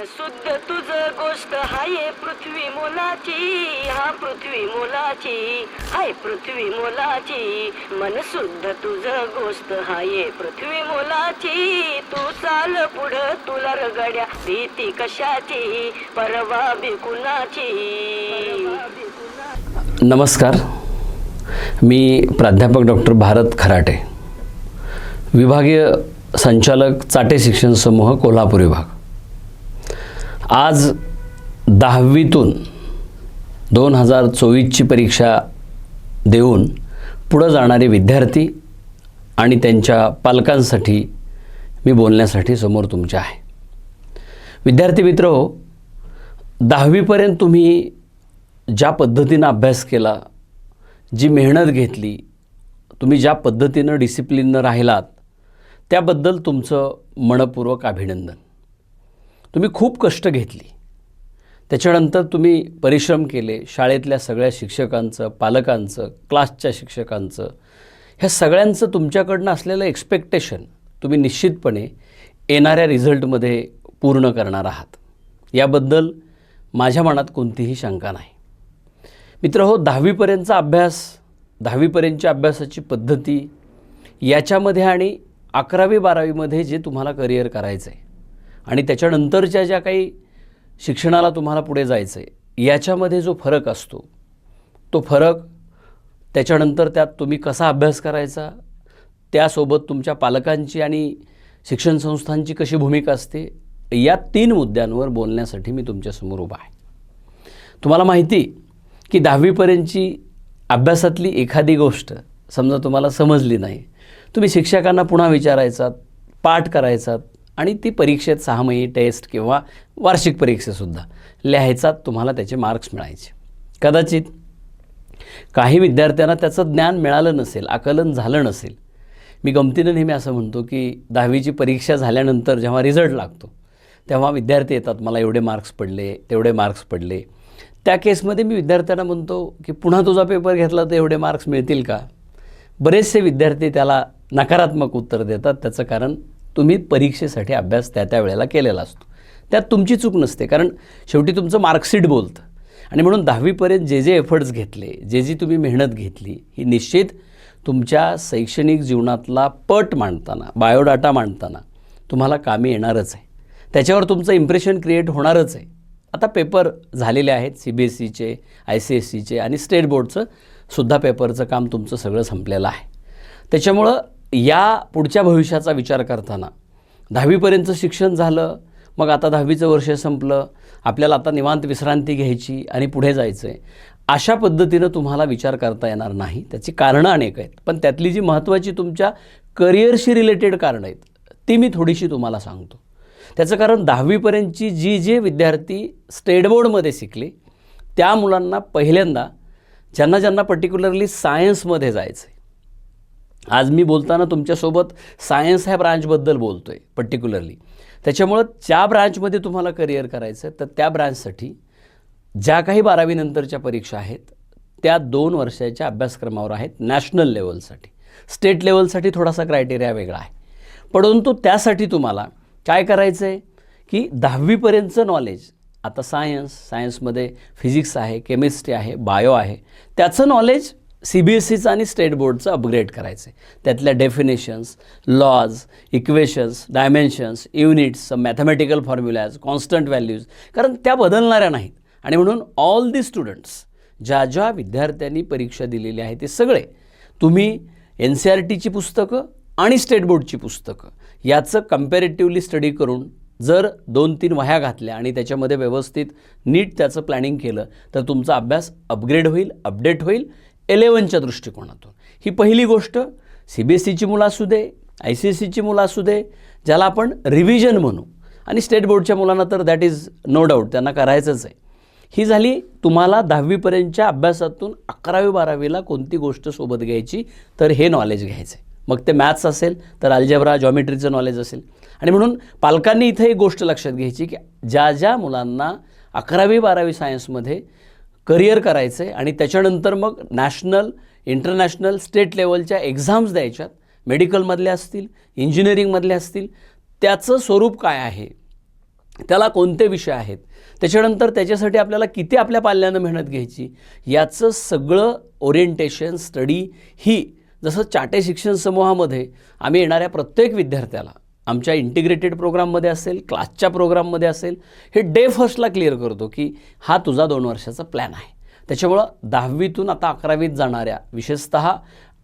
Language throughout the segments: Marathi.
मन शुद्ध तुझ गोष्ट हाय पृथ्वी मोलाची हा पृथ्वी मोलाची हाय पृथ्वी मोलाची. मन शुद्ध तुझ गोष्ट हाय पृथ्वी मोलाची तू चाल पुढ तुला रगड्या भीती कशाची परवा कुणाची? नमस्कार. मी प्राध्यापक डॉक्टर भारत खराटे विभागीय संचालक चाटे शिक्षण समूह कोल्हापूर विभाग. आज दहावीतून दोन हजार चोवीसची परीक्षा देऊन पुढं जाणारे विद्यार्थी आणि त्यांच्या पालकांसाठी मी बोलण्यासाठी समोर तुमच्या आहे. विद्यार्थी मित्र हो दहावीपर्यंत तुम्ही ज्या पद्धतीनं अभ्यास केला जी मेहनत घेतली तुम्ही ज्या पद्धतीनं डिसिप्लिननं राहिलात त्याबद्दल तुमचं मनपूर्वक अभिनंदन. तुम्ही खूप कष्ट घेतली. त्याच्यानंतर तुम्ही परिश्रम केले. शाळेतल्या सगळ्या शिक्षकांचं पालकांचं क्लासच्या शिक्षकांचं. ह्या सगळ्यांचं तुमच्याकडनं असलेलं एक्सपेक्टेशन तुम्ही निश्चितपणे येणाऱ्या रिझल्टमध्ये पूर्ण करणार आहात. याबद्दल माझ्या मनात कोणतीही शंका नाही. मित्र हो दहावीपर्यंतचा अभ्यास दहावीपर्यंतच्या अभ्यासाची पद्धती याच्यामध्ये आणि अकरावी बारावीमध्ये जे तुम्हाला करिअर करायचं आहे आणि त्याच्यानंतरच्या ज्या काही शिक्षणाला तुम्हाला पुढे जायचं आहे याच्यामध्ये जो फरक असतो तो फरक त्याच्यानंतर त्यात तुम्ही कसा अभ्यास करायचा त्यासोबत तुमच्या पालकांची आणि शिक्षण संस्थांची कशी भूमिका असते या तीन मुद्द्यांवर बोलण्यासाठी मी तुमच्यासमोर उभा आहे. तुम्हाला माहिती की दहावीपर्यंतची अभ्यासातली एखादी गोष्ट समजा तुम्हाला समजली नाही तुम्ही शिक्षकांना पुन्हा विचारायचात पाठ करायचात आणि ती परीक्षेत सहा महिने टेस्ट किंवा वार्षिक परीक्षेसुद्धा लिहायचा तुम्हाला त्याचे मार्क्स मिळायचे. कदाचित काही विद्यार्थ्यांना त्याचं ज्ञान मिळालं नसेल आकलन झालं नसेल. मी गमतीनं नेहमी असं म्हणतो की दहावीची परीक्षा झाल्यानंतर जेव्हा रिझल्ट लागतो तेव्हा विद्यार्थी येतात मला एवढे मार्क्स पडले तेवढे मार्क्स पडले. त्या केसमध्ये मी विद्यार्थ्यांना म्हणतो की पुन्हा तुझा पेपर घेतला तर एवढे मार्क्स मिळतील का? बरेचसे विद्यार्थी त्याला नकारात्मक उत्तर देतात त्याचं कारण तुम्ही परीक्षेसाठी अभ्यास त्या त्या वेळेला केलेला असतो. त्यात तुमची चूक नसते कारण शेवटी तुमचं मार्कशीट बोलतं. आणि म्हणून दहावीपर्यंत जे जे एफर्ट्स घेतले जे जी तुम्ही मेहनत घेतली ही निश्चित तुमच्या शैक्षणिक जीवनातला पट मांडताना बायोडाटा मांडताना तुम्हाला कामी येणारच आहे. त्याच्यावर तुमचं इम्प्रेशन क्रिएट होणारच आहे. आता पेपर झालेले आहेत सी बी एस सीचे आय सी एस सीचे आणि स्टेट बोर्डचं सुद्धा पेपरचं काम तुमचं सगळं संपलेलं आहे. त्याच्यामुळं या पुढच्या भविष्याचा विचार करताना दहावीपर्यंतचं शिक्षण झालं मग आता दहावीचं वर्ष संपलं आपल्याला आता निवांत विश्रांती घ्यायची आणि पुढे जायचं आहे अशा पद्धतीनं तुम्हाला विचार करता येणार नाही. त्याची कारणं अनेक आहेत पण त्यातली जी महत्त्वाची तुमच्या करिअरशी रिलेटेड कारणं आहेत ती मी थोडीशी तुम्हाला सांगतो. त्याचं कारण दहावीपर्यंतची जी जे विद्यार्थी स्टेट बोर्डमध्ये शिकले त्या मुलांना पहिल्यांदा ज्यांना ज्यांना पर्टिक्युलरली सायन्समध्ये जायचं आहे आज मी बोलताना तुमच्यासोबत सायन्स ह्या ब्रांचबद्दल बोलतो आहे पर्टिक्युलरली त्याच्यामुळं ज्या ब्रांचमध्ये तुम्हाला करिअर करायचं आहे तर त्या ब्रांचसाठी ज्या काही बारावीनंतरच्या परीक्षा आहेत त्या दोन वर्षाच्या अभ्यासक्रमावर आहेत नॅशनल लेवलसाठी स्टेट लेवलसाठी थोडासा क्रायटेरिया वेगळा आहे. परंतु त्यासाठी तुम्हाला काय करायचं आहे की दहावीपर्यंतचं नॉलेज आता सायन्स सायन्समध्ये फिजिक्स आहे केमिस्ट्री आहे बायो आहे त्याचं नॉलेज सी बी एस सीचं आणि स्टेट बोर्डचं अपग्रेड करायचं आहे त्यातल्या definitions laws equations dimensions units mathematical formulas constant values कारण त्या बदलणाऱ्या नाहीत. आणि म्हणून ऑल दी स्टुडंट्स ज्या ज्या विद्यार्थ्यांनी परीक्षा दिलेली आहे ते सगळे तुम्ही एन सी आर टीची पुस्तकं आणि स्टेट बोर्डची पुस्तकं याचं कम्पॅरेटिव्हली स्टडी करून जर दोन तीन वह्या घातल्या आणि त्याच्यामध्ये व्यवस्थित नीट त्याचं प्लॅनिंग केलं तर तुमचा अभ्यास अपग्रेड होईल अपडेट होईल एलेवनच्या दृष्टिकोनातून. ही पहिली गोष्ट सी बी एस सीची मुलं असू दे आय सी एस सीची मुलं असू दे ज्याला आपण रिव्हिजन म्हणू. आणि स्टेट बोर्डच्या मुलांना तर दॅट इज नो डाऊट त्यांना करायचंच आहे. ही झाली तुम्हाला दहावीपर्यंतच्या अभ्यासातून अकरावी बारावीला कोणती गोष्ट सोबत घ्यायची तर हे नॉलेज घ्यायचं आहे मग ते मॅथ्स असेल तर अल्जेब्रा जॉमेट्रीचं नॉलेज असेल. आणि म्हणून पालकांनी इथं एक गोष्ट लक्षात घ्यायची की ज्या ज्या मुलांना अकरावी बारावी सायन्समध्ये करिअर करायचं आहे आणि त्याच्यानंतर मग नॅशनल इंटरनॅशनल स्टेट लेवलच्या एक्झाम्स द्यायच्यात. मेडिकलमधल्या असतील इंजिनिअरिंगमधल्या असतील. त्याचं स्वरूप काय आहे? त्याला कोणते विषय आहेत? त्याच्यानंतर त्याच्यासाठी आपल्याला किती आपल्या पाल्यानं मेहनत घ्यायची? याचं सगळं ओरिएंटेशन स्टडी ही जसं चाटे शिक्षण समूहामध्ये आम्ही येणाऱ्या प्रत्येक विद्यार्थ्याला आमच्या इंटिग्रेटेड प्रोग्राममध्ये असेल क्लासच्या प्रोग्राममध्ये असेल हे डे फर्स्टला क्लिअर करतो की हा तुझा दोन वर्षाचा प्लॅन आहे. त्याच्यामुळं दहावीतून आता अकरावीत जाणाऱ्या विशेषत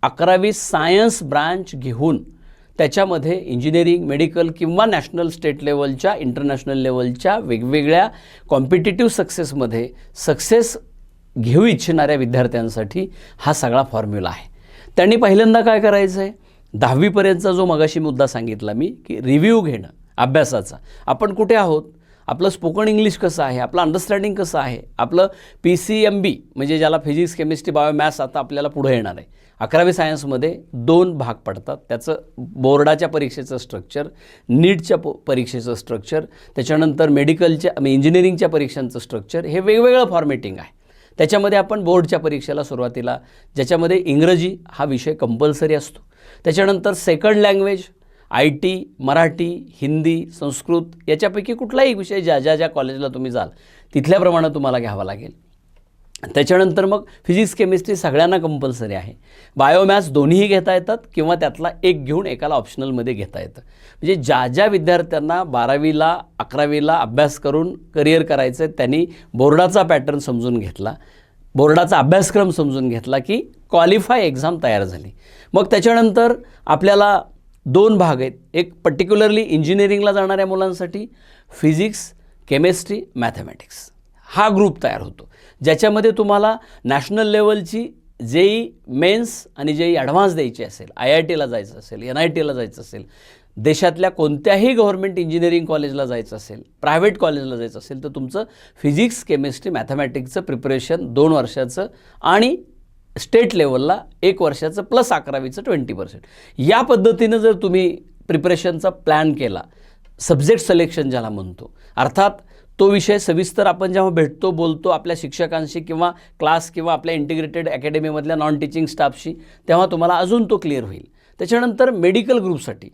अकरावी सायन्स ब्रांच घेऊन त्याच्यामध्ये इंजिनिअरिंग मेडिकल किंवा नॅशनल स्टेट लेवलच्या इंटरनॅशनल लेवलच्या वेगवेगळ्या कॉम्पिटेटिव्ह सक्सेसमध्ये सक्सेस घेऊ इच्छिणाऱ्या विद्यार्थ्यांसाठी हा सगळा फॉर्म्युला आहे. त्यांनी पहिल्यांदा काय करायचं आहे दहावीपर्यंतचा जो मगाशी मुद्दा सांगितला मी की रिव्ह्यू घेणं अभ्यासाचा. आपण कुठे आहोत? आपलं स्पोकन इंग्लिश कसं आहे? आपलं अंडरस्टँडिंग कसं आहे? आपलं पी सी एम बी म्हणजे ज्याला फिजिक्स केमिस्ट्री बायो मॅथ्स आता आपल्याला पुढे येणार आहे. अकरावी सायन्समध्ये दोन भाग पडतात. त्याचं बोर्डाच्या परीक्षेचं स्ट्रक्चर नीटच्या प परीक्षेचं स्ट्रक्चर त्याच्यानंतर मेडिकलच्या इंजिनिअरिंगच्या परीक्षांचं स्ट्रक्चर हे वेगवेगळं फॉर्मेटिंग आहे. त्याच्यामध्ये आपण बोर्डच्या परीक्षेला सुरुवातीला ज्याच्यामध्ये इंग्रजी हा विषय कंपल्सरी असतो. त्याच्यानंतर second language I T Marathi Hindi Sanskrit याच्यापैकी कुठलाही विषय ज्या ज्या ज्या कॉलेजला तुम्ही जाल तिथल्याप्रमाणे तुम्हाला घ्यावा लागेल. त्याच्यानंतर मग फिजिक्स केमिस्ट्री सगळ्यांना कंपल्सरी आहे. बायोमॅथ्स दोन्हीही घेता येतात किंवा त्यातला एक घेऊन एकाला ऑप्शनलमध्ये घेता येतं. म्हणजे ज्या ज्या विद्यार्थ्यांना बारावीला अकरावीला अभ्यास करून करिअर करायचं आहे त्यांनी बोर्डाचा पॅटर्न समजून घेतला. बोर्डाचा अभ्यासक्रम समजून घेतला की क्वालिफाय एक्झाम तयार झाली. मग त्याच्यानंतर आपल्याला दोन भाग आहेत. एक पर्टिक्युलरली इंजिनिअरिंगला जाणाऱ्या मुलांसाठी फिजिक्स केमिस्ट्री मॅथमॅटिक्स हा ग्रुप तयार होतो. ज्याच्यामध्ये तुम्हाला नॅशनल लेवलची जेई मेन्स आणि जेई ॲडव्हान्स द्यायची असेल आय आय टीला जायचं असेल एन आय टीला जायचं असेल देशातल्या कोणत्याही गव्हर्मेंट इंजिनिअरिंग कॉलेजला जायचं असेल प्रायव्हेट कॉलेजला जायचं असेल तर तुमचं फिजिक्स केमिस्ट्री मॅथमॅटिक्सचं प्रिपरेशन दोन वर्षाचं आणि स्टेट लेवलला एक वर्षाचं प्लस अकरावीचं ट्वेंटी पर्सेंट या पद्धतीनं जर तुम्ही प्रिपरेशनचा प्लॅन केला सब्जेक्ट सिलेक्शन ज्याला म्हणतो अर्थात तो विषय सविस्तर आपण जेव्हा भेटतो बोलतो आपल्या शिक्षकांशी किंवा क्लास किंवा आपल्या इंटिग्रेटेड अकॅडमीमधल्या नॉन टीचिंग स्टाफशी तेव्हा तुम्हाला अजून तो क्लिअर होईल. त्याच्यानंतर मेडिकल ग्रुपसाठी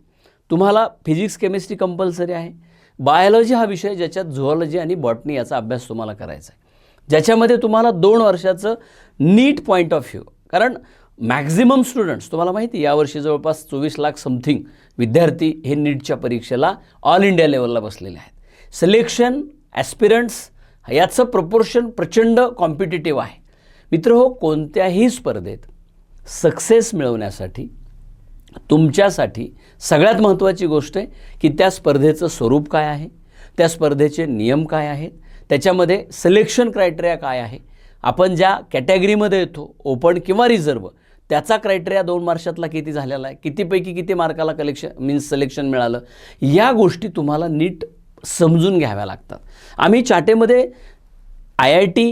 तुम्हाला फिजिक्स केमिस्ट्री कंपल्सरी आहे. बायोलॉजी हा विषय ज्याच्यात झुऑलॉजी आणि बॉटनी याचा अभ्यास तुम्हाला करायचा आहे. ज्याच्यामध्ये तुम्हाला दोन वर्षाचं नीट पॉईंट ऑफ व्ह्यू कारण मॅक्झिमम स्टुडंट्स तुम्हाला माहिती आहे, यावर्षी जवळपास चोवीस लाख समथिंग विद्यार्थी हे नीटच्या परीक्षेला ऑल इंडिया लेवलला बसलेले आहेत. सिलेक्शन ॲस्पिरंट्स याचं प्रपोर्शन प्रचंड कॉम्पिटेटिव्ह आहे. मित्र हो कोणत्याही स्पर्धेत सक्सेस मिळवण्यासाठी तुमच्यासाठी सगळ्यात महत्त्वाची गोष्ट आहे की त्या स्पर्धेचं स्वरूप काय आहे त्या स्पर्धेचे नियम काय आहेत त्याच्यामध्ये सिलेक्शन क्रायटेरिया काय आहे. आपण ज्या कॅटेगरीमध्ये येतो ओपन किंवा रिझर्व त्याचा क्रायटेरिया दोन वर्षातला किती झालेला आहे कितीपैकी किती मार्काला कलेक्शन मीन्स सिलेक्शन मिळालं या गोष्टी तुम्हाला नीट समजून घ्याव्या लागतात. आम्ही चाटेमध्ये I I T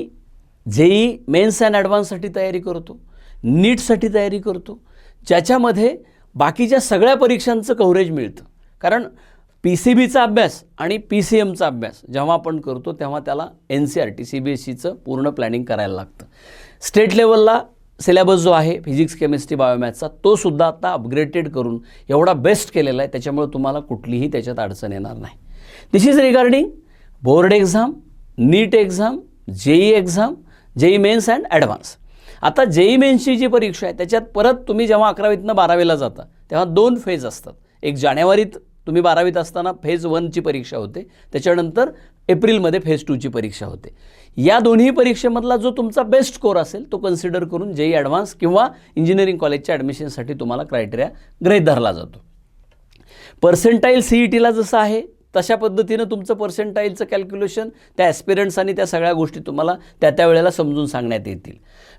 JEE mains and ॲडव्हान्ससाठी तयारी करतो नीटसाठी तयारी करतो ज्याच्यामध्ये बाकीच्या सगळ्या परीक्षांचं कव्हरेज मिळतं. कारण पी सी बीचा अभ्यास आणि पी सी एमचा अभ्यास जेव्हा आपण करतो तेव्हा त्याला N C E R T C B S पूर्ण प्लॅनिंग करायला लागतं. स्टेट लेवलला सिलेबस जो आहे फिजिक्स केमिस्ट्री बायोमॅथचा तो सुद्धा आता अपग्रेडेड करून एवढा बेस्ट केलेला आहे त्याच्यामुळे तुम्हाला कुठलीही त्याच्यात अडचण येणार नाही. This is regarding board exam NEET exam JEE exam JEE mains and advance आता जेई मेन्सची जी परीक्षा आहे त्याच्यात परत तुम्ही जेव्हा अकरावीतनं बारावीला जाता तेव्हा दोन फेज असतात. एक जानेवारीत तुम्ही बारावीत असताना फेज वनची परीक्षा होते त्याच्यानंतर एप्रिलमध्ये फेज टूची परीक्षा होते. या दोन्ही परीक्षेमधला जो तुमचा बेस्ट स्कोर असेल तो कन्सिडर करून जेई ॲडव्हान्स किंवा इंजिनिअरिंग कॉलेजच्या ॲडमिशनसाठी तुम्हाला क्रायटेरिया गृहीत धरला जातो. पर्सेंटाईल सी ई टीला जसं आहे तशा पद्धतीनं तुमचं पर्सेंटाईलचं कॅल्क्युलेशन त्या ॲस्पिरंट्स आणि त्या सगळ्या गोष्टी तुम्हाला त्या त्या वेळेला समजून सांगण्यात येतील.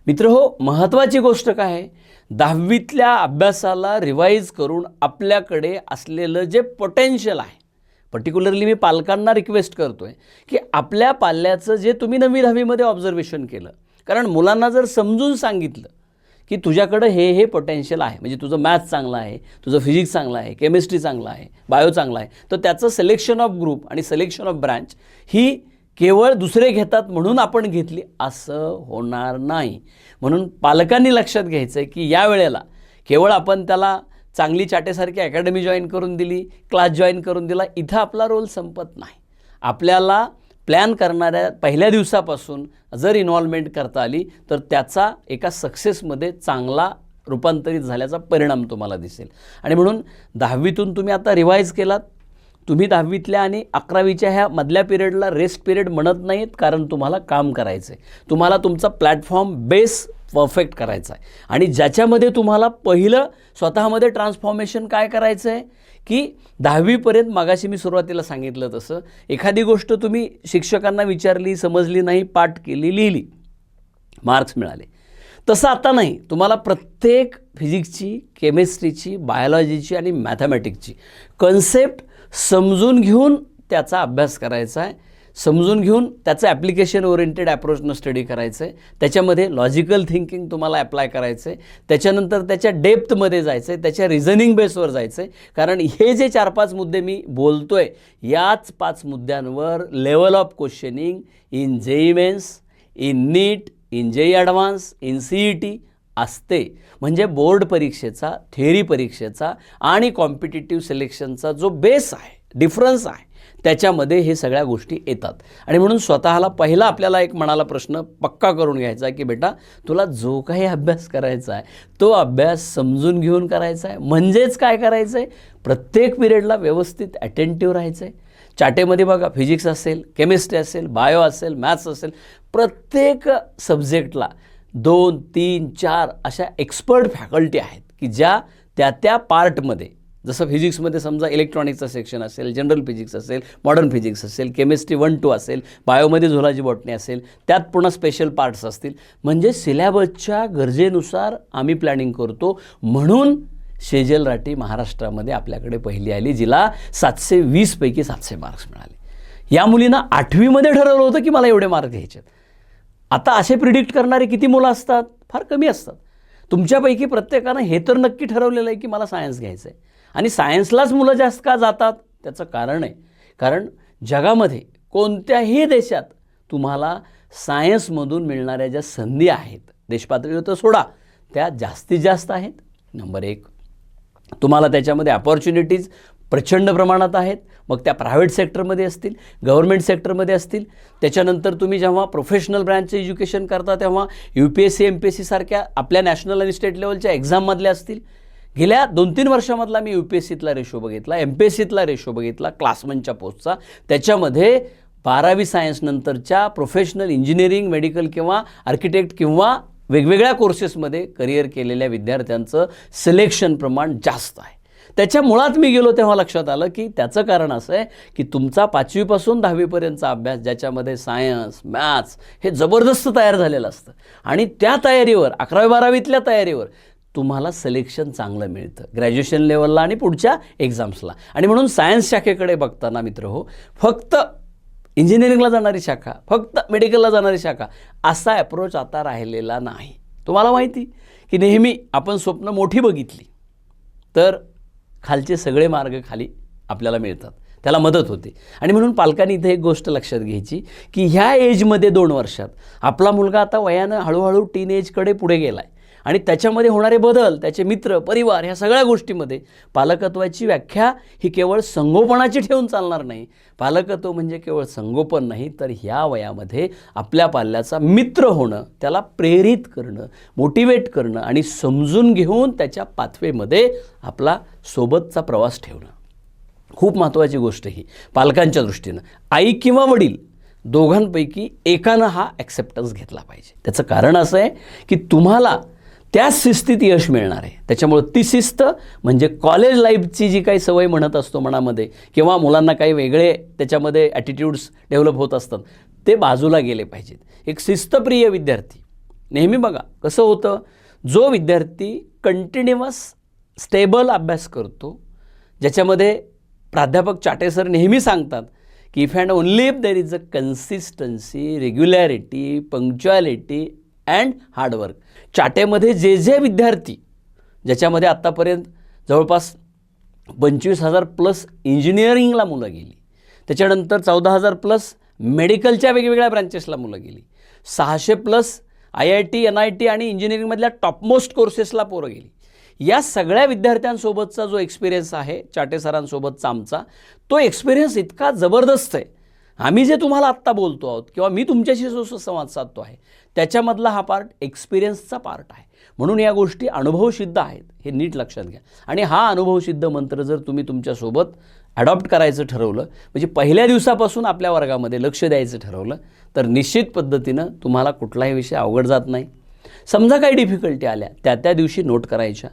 मित्र हो महत्त्वाची गोष्ट काय? आहे दहावीतल्या अभ्यासाला रिवाईज करून आपल्याकडे असलेलं जे पोटेन्शियल आहे पर्टिक्युलरली मी पालकांना रिक्वेस्ट करतो आहे की आपल्या पाल्याचं जे तुम्ही नववी दहावीमध्ये ऑब्झर्वेशन केलं कारण मुलांना जर समजून सांगितलं की तुझ्याकडं हे हे पोटेन्शियल आहे म्हणजे तुझं मॅथ्स चांगलं आहे तुझं फिजिक्स चांगलं आहे केमिस्ट्री चांगलं आहे बायो चांगलं आहे तर त्याचं सिलेक्शन ऑफ ग्रुप आणि सिलेक्शन ऑफ ब्रँच ही केवळ दुसरे घेतात म्हणून आपण घेतली असं होणार नाही. म्हणून पालकांनी लक्षात घ्यायचं आहे की या वेळेला केवळ आपण त्याला चांगली चाटेसारखी अकॅडमी जॉईन करून दिली क्लास जॉईन करून दिला इथं आपला रोल संपत नाही. आपल्याला प्लॅन करणाऱ्या पहिल्या दिवसापासून जर इन्व्हॉल्वमेंट करता आली तर त्याचा एका सक्सेसमध्ये चांगला रूपांतरित झाल्याचा परिणाम तुम्हाला दिसेल. आणि म्हणून दहावीतून तुम्ही आता रिवाईज केलात तुम्ही दहावीतल्या आणि अकरावीच्या ह्या मधल्या पिरियडला रेस्ट पिरियड म्हणत नाहीत कारण तुम्हाला काम करायचं आहे तुम्हाला तुमचा प्लॅटफॉर्म बेस परफेक्ट करायचा आहे आणि ज्याच्यामध्ये तुम्हाला पहिलं स्वतःमध्ये ट्रान्सफॉर्मेशन काय करायचं आहे की दहावीपर्यंत मागाशी मी सुरुवातीला सांगितलं तसं एखादी गोष्ट तुम्ही शिक्षकांना विचारली समजली नाही पाठ केली लिहिली मार्क्स मिळाले. तसं आता नाही. तुम्हाला प्रत्येक फिजिक्सची केमिस्ट्रीची बायोलॉजीची आणि मॅथमॅटिक्सची कन्सेप्ट समजून घेऊन त्याचा अभ्यास करायचा आहे. समजून घेऊन त्याचं ॲप्लिकेशन ओरिएंटेड अप्रोचनं स्टडी करायचं आहे त्याच्यामध्ये लॉजिकल थिंकिंग तुम्हाला ॲप्लाय करायचं आहे त्याच्यानंतर त्याच्या डेप्थमध्ये जायचं आहे त्याच्या रिझनिंग बेसवर जायचं आहे कारण हे जे चार पाच मुद्दे मी बोलतो आहे याच पाच मुद्द्यांवर level of questioning in JEE Mains in NEET in JEE advance in C E T असते. म्हणजे बोर्ड परीक्षेचा थेअरी परीक्षेचा आणि कॉम्पिटिटिव्ह सिलेक्शनचा जो बेस आहे डिफरन्स आहे त्याच्यामध्ये हे सगळ्या गोष्टी येतात. आणि म्हणून स्वतःला पहिला आपल्याला एक मनाला प्रश्न पक्का करून घ्यायचा आहे की बेटा तुला जो काही अभ्यास करायचा आहे तो अभ्यास समजून घेऊन करायचा आहे. म्हणजेच काय करायचं आहे प्रत्येक पिरियडला व्यवस्थित अटेंटिव्ह राहायचं आहे चाटेमध्ये बघा फिजिक्स असेल केमिस्ट्री असेल बायो असेल मॅथ्स असेल प्रत्येक सब्जेक्टला दोन तीन चार अशा एक्सपर्ट फॅकल्टी आहेत की ज्या त्या त्या पार्टमध्ये जसं फिजिक्समध्ये समजा इलेक्ट्रॉनिक्सचं सेक्शन असेल जनरल फिजिक्स असेल मॉडर्न फिजिक्स असेल केमिस्ट्री वन टू असेल बायोमध्ये झोलॉजी बॉटनी असेल त्यात पुन्हा स्पेशल पार्ट्स असतील. म्हणजे सिलॅबसच्या गरजेनुसार आम्ही प्लॅनिंग करतो. म्हणून शेजल राठी महाराष्ट्रामध्ये आपल्याकडे पहिली आली जिला सातशे वीसपैकी सातशे मार्क्स मिळाले. या मुलीनं आठवीमध्ये ठरवलं होतं की मला एवढे मार्क घ्यायचे आहेत. आता असे प्रिडिक्ट करणारे किती मुलं असतात? फार कमी असतात. तुमच्यापैकी प्रत्येकानं हे तर नक्की ठरवलेलं आहे की मला सायन्स घ्यायचं आहे. आणि सायन्सलाच मुलं जास्त का जातात? त्याचं कारण आहे. कारण जगामध्ये कोणत्याही देशात तुम्हाला सायन्समधून मिळणाऱ्या ज्या संधी आहेत देशपातळीवर तर सोडा त्या जास्तीत जास्त आहेत. नंबर एक तुम्हाला त्याच्यामध्ये अपॉर्च्युनिटीज प्रचंड प्रमाणात आहेत. मग त्या प्रायव्हेट सेक्टरमध्ये असतील गव्हर्मेंट सेक्टरमध्ये असतील. त्याच्यानंतर तुम्ही जेव्हा प्रोफेशनल ब्रँचचं एज्युकेशन करता तेव्हा U P S C M P S सीसारख्या आपल्या नॅशनल आणि स्टेट लेवलच्या एक्झाममधल्या असतील. गेल्या दोन तीन वर्षामधला मी यू पी एस सीतला रेशो बघितला एम पी एस सीतला रेशो बघितला क्लासमनच्या पोस्टचा त्याच्यामध्ये बारावी सायन्सनंतरच्या प्रोफेशनल इंजिनिअरिंग मेडिकल किंवा आर्किटेक्ट किंवा वेगवेगळ्या कोर्सेसमध्ये करिअर केलेल्या विद्यार्थ्यांचं सिलेक्शन प्रमाण जास्त आहे. त्याच्या मुळात मी गेलो तेव्हा लक्षात आलं की त्याचं कारण असं आहे की तुमचा पाचवीपासून दहावीपर्यंतचा अभ्यास ज्याच्यामध्ये सायन्स मॅथ्स हे जबरदस्त तयार झालेलं असतं. आणि त्या तयारीवर अकरावी बारावीतल्या तयारीवर तुम्हाला सिलेक्शन चांगलं मिळतं. ग्रॅज्युएशन लेवलला आणि पुढच्या एक्झाम्सला आणि म्हणून सायन्स शाखेकडे बघताना मित्र हो फक्त इंजिनिअरिंगला जाणारी शाखा फक्त मेडिकलला जाणारी शाखा असा ॲप्रोच आता राहिलेला नाही. तुम्हाला माहिती की नेहमी आपण स्वप्न मोठी बघितली. तर खालचे सगळे मार्ग खाली आपल्याला मिळतात. त्याला मदत होते. आणि म्हणून पालकांनी इथे एक गोष्ट लक्षात घ्यायची की ह्या एजमध्ये दोन वर्षात आपला मुलगा आता वयानं हळूहळू टीन एजकडे पुढे गेला आहे आणि त्याच्यामध्ये होणारे बदल त्याचे मित्र परिवार ह्या सगळ्या गोष्टीमध्ये पालकत्वाची व्याख्या ही केवळ संगोपनाची ठेवून चालणार नाही. पालकत्व म्हणजे केवळ संगोपन नाही तर ह्या वयामध्ये आपल्या पाल्याचा मित्र होणं त्याला प्रेरित करणं मोटिवेट करणं आणि समजून घेऊन त्याच्या पाथवेमध्ये आपला सोबतचा प्रवास ठेवणं. खूप महत्त्वाची गोष्ट ही पालकांच्या दृष्टीनं. आई किंवा वडील दोघांपैकी एकानं हा ॲक्सेप्टन्स घेतला पाहिजे. त्याचं कारण असं आहे की तुम्हाला त्याच शिस्तीत यश मिळणार आहे. त्याच्यामुळं ती शिस्त म्हणजे कॉलेज लाईफची जी काही सवय म्हणत असतो मनामध्ये किंवा मुलांना काही वेगळे त्याच्यामध्ये ॲटिट्यूड्स डेव्हलप होत असतात ते बाजूला गेले पाहिजेत. एक शिस्तप्रिय विद्यार्थी. नेहमी बघा कसं होतं जो विद्यार्थी कंटिन्युअस स्टेबल अभ्यास करतो ज्याच्यामध्ये प्राध्यापक चाटे सर नेहमी सांगतात की if and only if there is a consistency regularity punctuality and hard work चाटेमध्ये जे जे विद्यार्थी ज्याच्यामध्ये आत्तापर्यंत जवळपास पंचवीस हजार प्लस इंजिनिअरिंगला मुलं गेली त्याच्यानंतर चौदा हजार प्लस मेडिकलच्या वेगवेगळ्या ब्रँचेसला मुलं गेली सहाशे plus I I T N I T आणि इंजिनिअरिंगमधल्या टॉपमोस्ट कोर्सेसला पोरं गेली. या सगळ्या विद्यार्थ्यांसोबतचा जो एक्सपिरियन्स आहे चाटे सरांसोबतचा आमचा तो एक्सपिरियन्स इतका जबरदस्त आहे. आम्ही जे तुम्हाला आत्ता बोलतो आहोत किंवा मी तुमच्याशी जो संवाद साधतो आहे त्याच्यामधला हा पार्ट एक्सपिरियन्सचा पार्ट आहे. म्हणून या गोष्टी अनुभवसिद्ध आहेत हे नीट लक्षात घ्या. आणि हा अनुभवसिद्ध मंत्र जर तुम्ही तुमच्यासोबत अडॉप्ट करायचं ठरवलं म्हणजे पहिल्या दिवसापासून आपल्या वर्गामध्ये लक्ष द्यायचं ठरवलं तर निश्चित पद्धतीनं तुम्हाला कुठलाही विषय अवघड जात नाही. समजा काही डिफिकल्टी आल्या त्या त्या दिवशी नोट करायच्या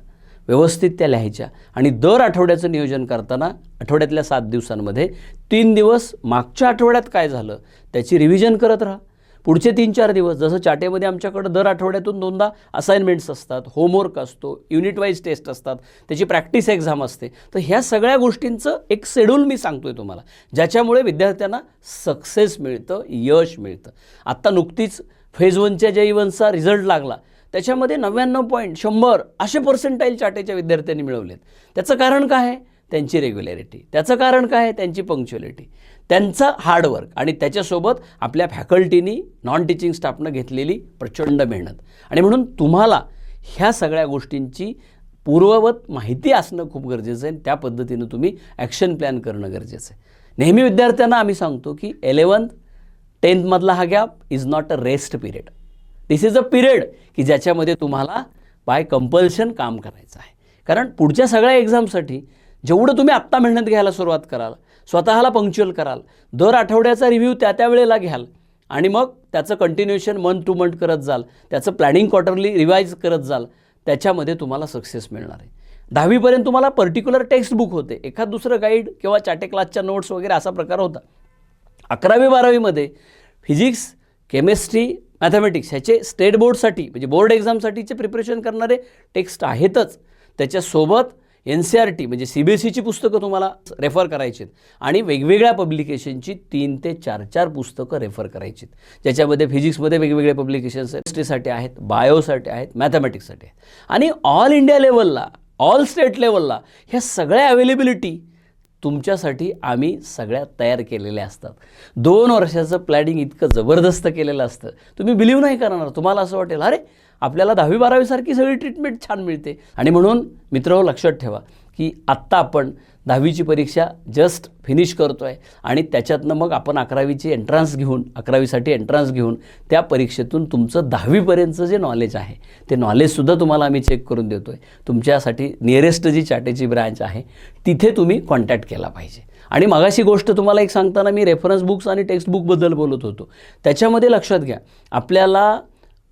व्यवस्थित त्या लिहायच्या. आणि दर आठवड्याचं नियोजन करताना आठवड्यातल्या सात दिवसांमध्ये तीन दिवस मागच्या आठवड्यात काय झालं त्याची रिव्हिजन करत राहा. पुढचे तीन चार दिवस जसं चाटेमध्ये आमच्याकडं दर आठवड्यातून दोनदा असाइनमेंट्स असतात होमवर्क असतो युनिट वाईज टेस्ट असतात त्याची प्रॅक्टिस एक्झाम असते. तर ह्या सगळ्या गोष्टींचं एक शेड्यूल मी सांगतोय तुम्हाला ज्याच्यामुळे विद्यार्थ्यांना सक्सेस मिळतं यश मिळतं. आत्ता नुकतीच फेज वनच्या ज्या इव्हनचा रिझल्ट लागला त्याच्यामध्ये नव्याण्णव पॉईंट शंभर असे पर्सेंटाईल चाटेच्या विद्यार्थ्यांनी मिळवलेत. त्याचं कारण काय आहे? त्यांची रेग्युलॅरिटी त्याचं कारण काय आहे? त्यांची पंक्च्युअलिटी त्यांचं हार्डवर्क आणि त्याच्यासोबत आपल्या फॅकल्टीनी नॉन टीचिंग स्टाफनं घेतलेली प्रचंड मेहनत. आणि म्हणून तुम्हाला ह्या सगळ्या गोष्टींची पूर्ववत माहिती असणं खूप गरजेचं आहे. आणि त्या पद्धतीनं तुम्ही ॲक्शन प्लॅन करणं गरजेचं आहे. नेहमी विद्यार्थ्यांना आम्ही सांगतो की एलेवन्थ टेन्थमधला हा gap is not a rest period this is a period की ज्याच्यामध्ये तुम्हाला बाय कंपल्शन काम करायचं आहे. कारण पुढच्या सगळ्या एक्झामसाठी जेवढं तुम्ही आत्ता मेहनत घ्यायला सुरुवात कराल स्वतःला पंक्च्युअल कराल दर आठवड्याचा रिव्ह्यू त्या त्या वेळेला घ्याल आणि मग त्याचं कंटिन्युएशन मंथ टू मंथ करत जाल त्याचं प्लॅनिंग क्वार्टरली रिवाईज करत जाल त्याच्यामध्ये तुम्हाला सक्सेस मिळणार आहे. दहावीपर्यंत तुम्हाला पर्टिक्युलर टेक्स्ट बुक होते. एखाद दुसरं गाईड किंवा चाटे क्लासच्या नोट्स वगैरे असा प्रकार होता. अकरावी बारावीमध्ये फिजिक्स केमिस्ट्री मॅथमॅटिक्स ह्याचे स्टेट बोर्डसाठी म्हणजे बोर्ड एक्झामसाठीचे प्रिपरेशन करणारे टेक्स्ट आहेतच. त्याच्यासोबत एन सी आर टी म्हणजे सी बी एस सीची पुस्तकं तुम्हाला रेफर करायची आहेत. आणि वेगवेगळ्या पब्लिकेशनची तीन ते चार चार पुस्तकं रेफर करायची आहेत. ज्याच्यामध्ये फिजिक्समध्ये वेगवेगळे पब्लिकेशन्स हिस्ट्रीसाठी आहेत बायोसाठी आहेत मॅथमॅटिक्ससाठी आहेत. आणि ऑल इंडिया लेवलला ऑल स्टेट लेवलला ह्या सगळ्या अवेलेबिलिटी तुमच्यासाठी आम्ही सगळ्या तयार केलेल्या असतात. दोन वर्षाचं प्लॅनिंग इतकं जबरदस्त केलेलं असतं. तुम्ही बिलीव्ह नाही करणार. तुम्हाला असं वाटेल अरे आपल्याला दहावी बारावीसारखी सगळी ट्रीटमेंट छान मिळते. आणि म्हणून मित्र लक्षात ठेवा की आत्ता आपण दहावीची परीक्षा जस्ट फिनिश करतो आहे आणि त्याच्यातनं मग आपण अकरावीची एंट्रान्स घेऊन अकरावीसाठी एंट्रान्स घेऊन त्या परीक्षेतून तुमचं दहावीपर्यंतचं जे नॉलेज आहे ते नॉलेजसुद्धा तुम्हाला आम्ही चेक करून देतो आहे तुमच्यासाठी नियरेस्ट जी चाटेची ब्रँच आहे तिथे तुम्ही कॉन्टॅक्ट केला पाहिजे. आणि मगाशी गोष्ट तुम्हाला एक सांगताना मी रेफरन्स बुक्स आणि टेक्स्टबुकबद्दल बोलत होतो. त्याच्यामध्ये लक्षात घ्या आपल्याला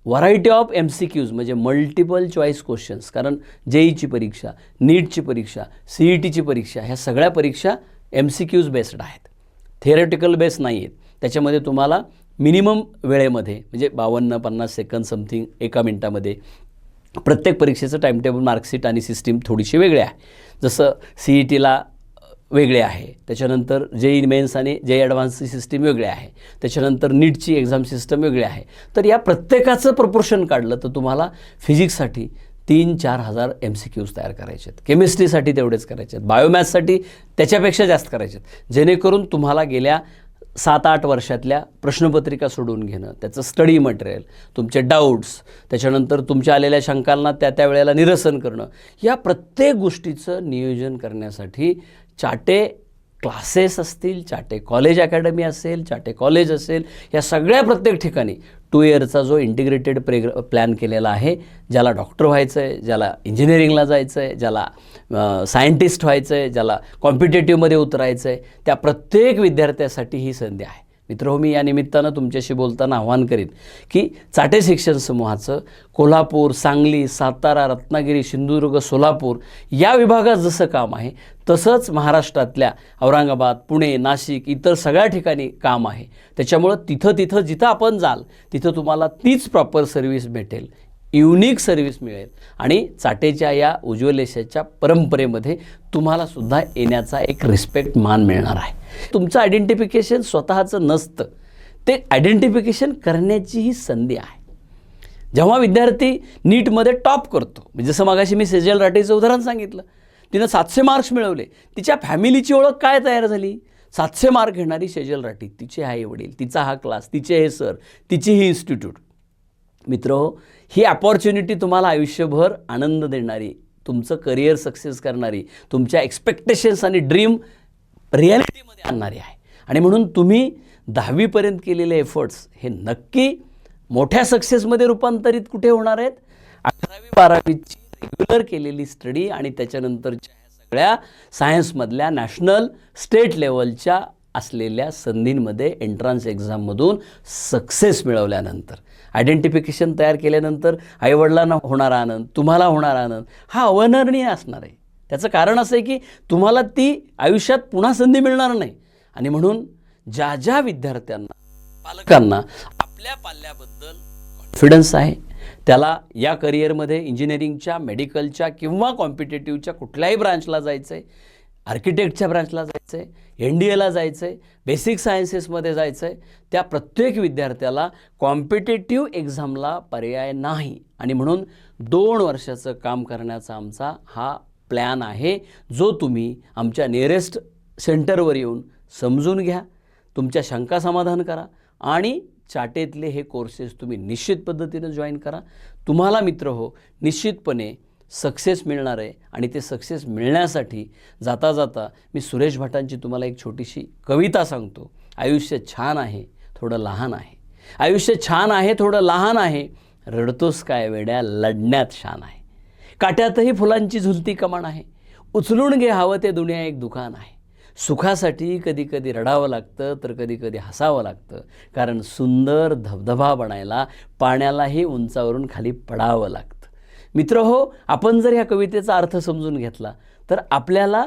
variety of M C Qs म्हणजे मल्टिपल चॉईस क्वेश्चन्स कारण जेईची परीक्षा नीटची परीक्षा सी ई टीची परीक्षा ह्या सगळ्या परीक्षा एम सी क्यूज बेस्ड आहेत. थेरॉटिकल बेस नाही आहेत त्याच्यामध्ये तुम्हाला मिनिमम वेळेमध्ये म्हणजे बावन्न पन्नास सेकंद समथिंग एका मिनटामध्ये प्रत्येक परीक्षेचं टाईमटेबल मार्कशीट आणि सिस्टीम थोडीशी वेगळी आहे. जसं सी ई टीला वेगळे आहे. त्याच्यानंतर जे इन मेन्स आणि जे ॲडव्हान्सची सिस्टीम वेगळी आहे. त्याच्यानंतर नीटची एक्झाम सिस्टम वेगळी आहे. तर या प्रत्येकाचं प्रपोर्शन काढलं तर तुम्हाला फिजिक्ससाठी तीन चार हजार एम सी क्यूज तयार करायचे आहेत. केमिस्ट्रीसाठी तेवढेच करायचे आहेत. बायोमॅथ्ससाठी त्याच्यापेक्षा जास्त करायचे आहेत. जेणेकरून तुम्हाला गेल्या सात आठ वर्षातल्या प्रश्नपत्रिका सोडून घेणं त्याचं स्टडी मटेरियल तुमचे डाऊट्स त्याच्यानंतर तुमच्या आलेल्या शंकांना त्या त्या वेळेला निरसन करणं या प्रत्येक गोष्टीचं नियोजन करण्यासाठी चाटे क्लासेस असतील चाटे कॉलेज अकॅडमी असेल चाटे कॉलेज असेल या सगळ्या प्रत्येक ठिकाणी टू इयरचा जो इंटिग्रेटेड प्रेग प्लॅन केलेला आहे ज्याला डॉक्टर व्हायचं आहे ज्याला इंजिनिअरिंगला जायचं आहे ज्याला सायंटिस्ट व्हायचं आहे ज्याला कॉम्पिटेटिव्हमध्ये उतरायचं आहे त्या प्रत्येक विद्यार्थ्यासाठी ही संधी आहे. मित्र हो, मी या निमित्तानं तुमच्याशी बोलताना आव्हान करीन की चाटे शिक्षण समूहाचं कोल्हापूर सांगली सातारा रत्नागिरी सिंधुदुर्ग सोलापूर या विभागात जसं काम आहे तसंच महाराष्ट्रातल्या औरंगाबाद पुणे नाशिक इतर सगळ्या ठिकाणी काम आहे. त्याच्यामुळं तिथं तिथं जिथं आपण जाल तिथं तुम्हाला तीच प्रॉपर सर्व्हिस भेटेल. युनिक सर्व्हिस मिळेल. आणि चाटेच्या या उज्ज्वलेशाच्या परंपरेमध्ये तुम्हाला सुद्धा येण्याचा एक रिस्पेक्ट मान मिळणार आहे. तुमचं आयडेंटिफिकेशन स्वतःचं नसतं. ते आयडेंटिफिकेशन करण्याची ही संधी आहे. जेव्हा विद्यार्थी नीटमध्ये टॉप करतो म्हणजे जसं मागाशी मी सेजल राठेचं उदाहरण सांगितलं तिनं सातशे मार्क्स मिळवले तिच्या फॅमिलीची ओळख काय तयार झाली? सातशे मार्क घेणारी सेजल राठी तिचे आई वडील तिचा हा क्लास तिचे हे सर तिची ही इन्स्टिट्यूट मित्र ही अपॉर्च्युनिटी तुम्हाला आयुष्यभर आनंद देणारी तुमचं करिअर सक्सेस करणारी तुमच्या एक्सपेक्टेशन्स आणि ड्रीम रिॲलिटीमध्ये आणणारी आहे. आणि म्हणून तुम्ही दहावीपर्यंत केलेले एफर्ट्स हे नक्की मोठ्या सक्सेसमध्ये रूपांतरित कुठे होणार आहेत? अकरावी बारावीची रेग्युलर केलेली स्टडी आणि त्याच्यानंतरच्या सगळ्या सायन्समधल्या नॅशनल स्टेट लेवलच्या असलेल्या संधींमध्ये एंट्रन्स एक्झाममधून सक्सेस मिळवल्यानंतर. आयडेंटिफिकेशन तयार केल्यानंतर आईवडिलांना होणारा आनंद तुम्हाला होणारा आनंद. हा अवर्णनीय असणार आहे. त्याचं कारण असं आहे की तुम्हाला ती आयुष्यात पुन्हा संधी मिळणार नाही. आणि म्हणून ज्या ज्या विद्यार्थ्यांना पालकांना आपल्या पाल्याबद्दल कॉन्फिडन्स आहे त्याला या करिअरमध्ये इंजिनिअरिंगच्या मेडिकलच्या किंवा कॉम्पिटेटिव्हच्या कुठल्याही ब्रांचला जायचं आहे आर्किटेक्टच्या ब्रांचला जायचं आहे एन डी एला जायचं आहे बेसिक सायन्सेसमध्ये जायचं आहे त्या प्रत्येक विद्यार्थ्याला कॉम्पिटेटिव्ह एक्झामला पर्याय नाही. आणि म्हणून दोन वर्षाचं काम करण्याचा आमचा हा प्लॅन आहे जो तुम्ही आमच्या नियरेस्ट सेंटरवर येऊन समजून घ्या तुमच्या शंका समाधान करा आणि चाटेतले हे कोर्सेस तुम्ही निश्चित पद्धतीनं जॉईन करा. तुम्हाला मित्र हो निश्चितपणे सक्सेस मिळणार आहे आणि ते सक्सेस मिळण्यासाठी जाता जाता मी सुरेश भटांची तुम्हाला एक छोटीशी कविता सांगतो. आयुष्य छान आहे थोडं लहान आहे. आयुष्य छान आहे थोडं लहान आहे रडतोस काय वेड्या लढण्यात शान आहे. काट्यातही फुलांची झुलती कमान आहे. उचलून घे हवं ते दुनिया एक दुकान आहे. सुखासाठी कधी कधी रडावं लागतं तर कधी कधी हसावं लागतं. कारण सुंदर धबधबा बनायला पाण्यालाही उंचावरून खाली पडावं लागतं. मित्र हो आपण जर ह्या कवितेचा अर्थ समजून घेतला तर आपल्याला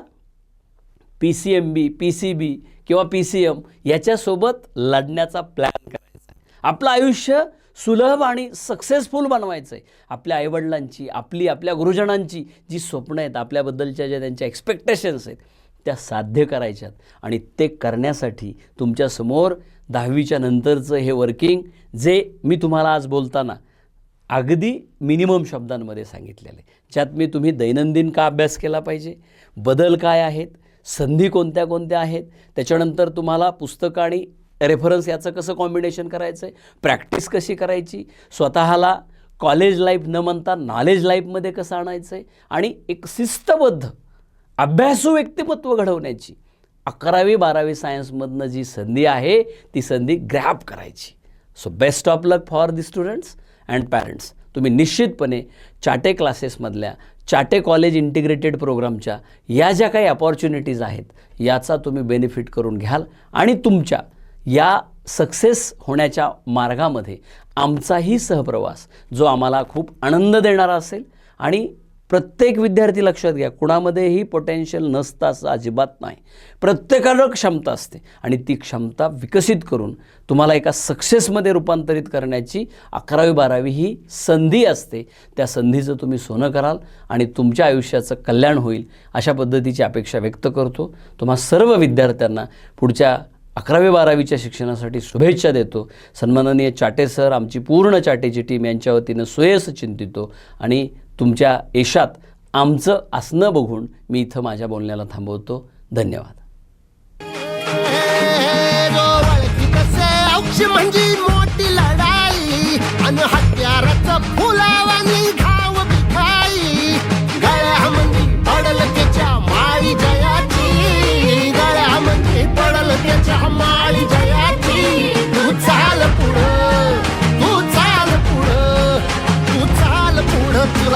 P C M B P C B किंवा पी सी एम याच्यासोबत लढण्याचा प्लॅन करायचा आपलं आयुष्य सुलभ आणि सक्सेसफुल बनवायचं आहे. आपल्या आईवडिलांची आपली आपल्या गुरुजनांची जी स्वप्न आहेत आपल्याबद्दलच्या ज्या त्यांच्या एक्सपेक्टेशन्स आहेत त्या साध्य करायच्यात. आणि ते करण्यासाठी तुमच्यासमोर दहावीच्या नंतरचं हे वर्किंग जे मी तुम्हाला आज बोलताना अगदी मिनिमम शब्दांमध्ये सांगितलेलं. आहे ज्यात मी तुम्ही दैनंदिन का अभ्यास केला पाहिजे? बदल काय आहेत? संधी कोणत्या कोणत्या आहेत? त्याच्यानंतर तुम्हाला पुस्तकं आणि रेफरन्स याचं कसं कॉम्बिनेशन करायचं आहे प्रॅक्टिस कशी करायची? स्वतःला कॉलेज लाईफ न म्हणता नॉलेज लाईफमध्ये कसं आणायचं आहे आणि एक शिस्तबद्ध अभ्यासू व्यक्तिमत्व घडवण्याची अकरावी बारावी सायन्समधनं जी संधी आहे ती संधी ग्रॅप करायची. So best of luck for the students and parents तुम्ही निश्चितपणे चाटे क्लासेसमधल्या चाटे कॉलेज इंटिग्रेटेड प्रोग्रामच्या या ज्या काही अपॉर्च्युनिटीज आहेत याचा तुम्ही बेनिफिट करून घ्याल आणि तुमच्या या सक्सेस होण्याच्या मार्गामध्ये आमचाही सहप्रवास जो आम्हाला खूप आनंद देणारा असेल आणि प्रत्येक विद्यार्थी लक्षात घ्या कुणामध्येही पोटेन्शियल नसतं असं अजिबात नाही. प्रत्येकाला क्षमता असते आणि ती क्षमता विकसित करून तुम्हाला एका सक्सेसमध्ये रूपांतरित करण्याची अकरावी बारावी ही संधी असते. त्या संधीचं तुम्ही सोनं कराल आणि तुमच्या आयुष्याचं कल्याण होईल अशा पद्धतीची अपेक्षा व्यक्त करतो. तुम्हा सर्व विद्यार्थ्यांना पुढच्या अकरावी बारावीच्या शिक्षणासाठी शुभेच्छा देतो. सन्माननीय चाटे सर आमची पूर्ण चाटेची टीम यांच्या वतीनं सुयस चिंतितो आणि तुमच्या यशात आमचं असणं बघून मी इथं माझ्या बोलण्याला थांबवतो. धन्यवाद. म्हणजे मोठी लढाई. आणि हत्याराचं फुला